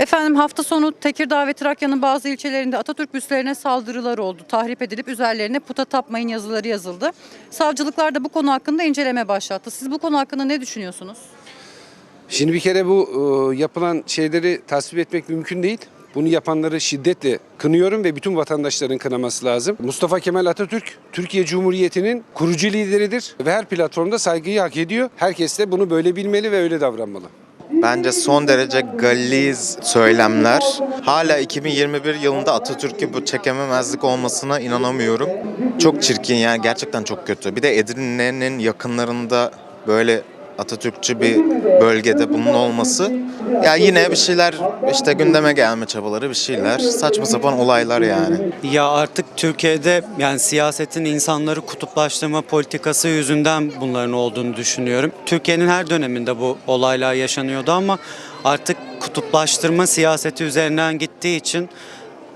Efendim hafta sonu Tekirdağ ve Trakya'nın bazı ilçelerinde Atatürk büstlerine saldırılar oldu. Tahrip edilip üzerlerine puta tapmayın yazıları yazıldı. Savcılıklar da bu konu hakkında inceleme başlattı. Siz bu konu hakkında ne düşünüyorsunuz? Şimdi bir kere bu e, yapılan şeyleri tasvip etmek mümkün değil. Bunu yapanları şiddetle kınıyorum ve bütün vatandaşların kınaması lazım. Mustafa Kemal Atatürk Türkiye Cumhuriyeti'nin kurucu lideridir ve her platformda saygıyı hak ediyor. Herkes de bunu böyle bilmeli ve öyle davranmalı. Bence son derece galiz söylemler. Hala 2021 yılında Atatürk'ü bu çekememezlik olmasına inanamıyorum. Çok çirkin yani gerçekten çok kötü. Bir de Edirne'nin yakınlarında böyle Atatürkçü bir bölgede bunun olması. Ya yine bir şeyler işte gündeme gelme çabaları bir şeyler. Saçma sapan olaylar yani. Ya artık Türkiye'de yani siyasetin insanları kutuplaştırma politikası yüzünden bunların olduğunu düşünüyorum. Türkiye'nin her döneminde bu olaylar yaşanıyordu ama artık kutuplaştırma siyaseti üzerinden gittiği için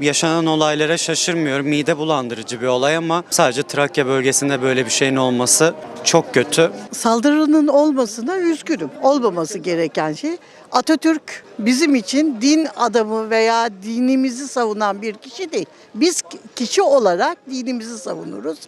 yaşanan olaylara şaşırmıyorum. Mide bulandırıcı bir olay ama sadece Trakya bölgesinde böyle bir şeyin olması çok kötü. Saldırının olmasına üzgünüm. Olmaması gereken şey Atatürk bizim için din adamı veya dinimizi savunan bir kişi değil. Biz kişi olarak dinimizi savunuruz.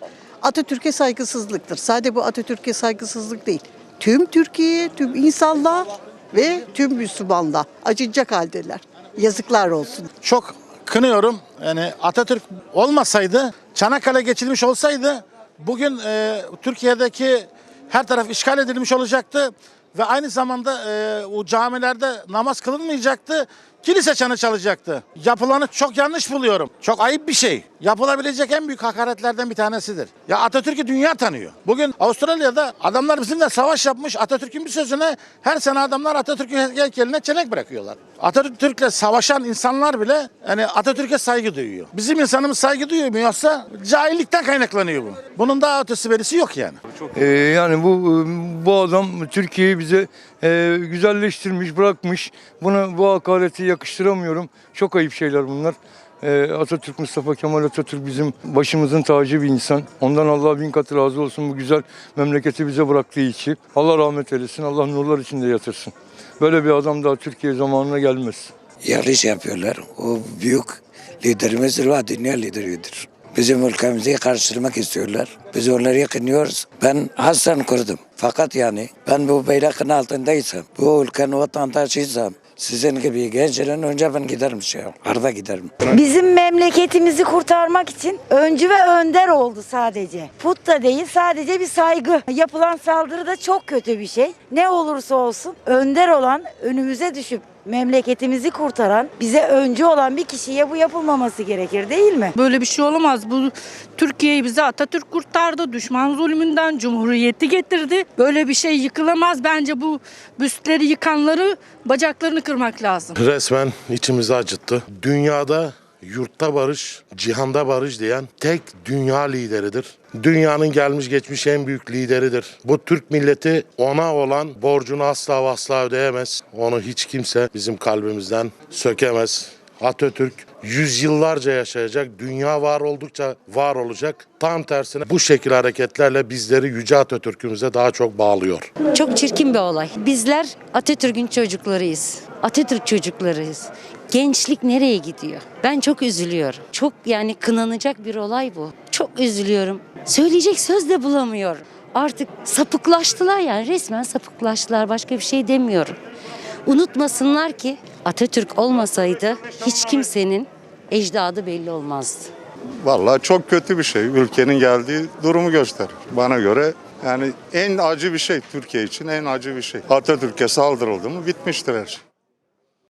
Atatürk'e saygısızlıktır. Sadece bu Atatürk'e saygısızlık değil. Tüm Türkiye, tüm insanlığa ve tüm Müslümanlığa acınacak haldeler. Yazıklar olsun. çok kınıyorum. Yani Atatürk olmasaydı, Çanakkale geçilmiş olsaydı bugün e, Türkiye'deki her taraf işgal edilmiş olacaktı ve aynı zamanda e, o camilerde namaz kılınmayacaktı. Kilise çanı çalacaktı. Yapılanı çok yanlış buluyorum. Çok ayıp bir şey. Yapılabilecek en büyük hakaretlerden bir tanesidir. Ya Atatürk'ü dünya tanıyor. Bugün Avustralya'da adamlar bizimle savaş yapmış. Atatürk'ün bir sözüne her sene adamlar Atatürk'ün heykeline çelenk bırakıyorlar. Atatürk'le savaşan insanlar bile yani Atatürk'e saygı duyuyor. Bizim insanımız saygı duymuyorsa cahillikten kaynaklanıyor bu. Bunun daha ötesi berisi yok yani. Ee, yani bu bu adam Türkiye'yi bize e, güzelleştirmiş, bırakmış. Buna bu hakareti yakıştıramıyorum. Çok ayıp şeyler bunlar. Ee, Atatürk Mustafa Kemal Atatürk bizim başımızın tacı bir insan. Ondan Allah bin katı razı olsun bu güzel memleketi bize bıraktığı için. Allah rahmet eylesin, Allah nurlar içinde yatırsın. Böyle bir adam daha Türkiye zamanına gelmez. yanlış yapıyorlar. O büyük liderimiz ve dünya lideridir. Bizim ülkemizi karıştırmak istiyorlar. Biz onları yakınıyoruz. Ben Hasan kurdum. Fakat yani ben bu bayrağın altındaysam, bu ülkenin vatandaşıysam, sizin gibi gençlerin önce ben giderim şey. Arda giderim. Bizim memleketimizi kurtarmak için öncü ve önder oldu sadece. Put da değil sadece bir saygı. Yapılan saldırı da çok kötü bir şey. Ne olursa olsun önder olan önümüze düşüp memleketimizi kurtaran, bize öncü olan bir kişiye bu yapılmaması gerekir değil mi? Böyle bir şey olamaz. Bu Türkiye'yi bize Atatürk kurtardı. Düşman zulmünden cumhuriyeti getirdi. Böyle bir şey yıkılamaz. Bence bu büstleri yıkanları bacaklarını kırmak lazım. Resmen içimizi acıttı. Dünyada yurtta barış, cihanda barış diyen tek dünya lideridir. Dünyanın gelmiş geçmiş en büyük lideridir. Bu Türk milleti ona olan borcunu asla asla ödeyemez. Onu hiç kimse bizim kalbimizden sökemez. Atatürk yüzyıllarca yaşayacak, dünya var oldukça var olacak. Tam tersine bu şekil hareketlerle bizleri Yüce Atatürk'ümüze daha çok bağlıyor. Çok çirkin bir olay. Bizler Atatürk'ün çocuklarıyız. Atatürk çocuklarıyız. Gençlik nereye gidiyor? Ben çok üzülüyorum. Çok yani kınanacak bir olay bu. Çok üzülüyorum. Söyleyecek söz de bulamıyorum. Artık sapıklaştılar yani resmen sapıklaştılar. Başka bir şey demiyorum. Unutmasınlar ki Atatürk olmasaydı hiç kimsenin ecdadı belli olmazdı. Vallahi çok kötü bir şey. Ülkenin geldiği durumu gösterir. Bana göre yani en acı bir şey Türkiye için en acı bir şey. Atatürk'e saldırıldı mı bitmiştir her şey.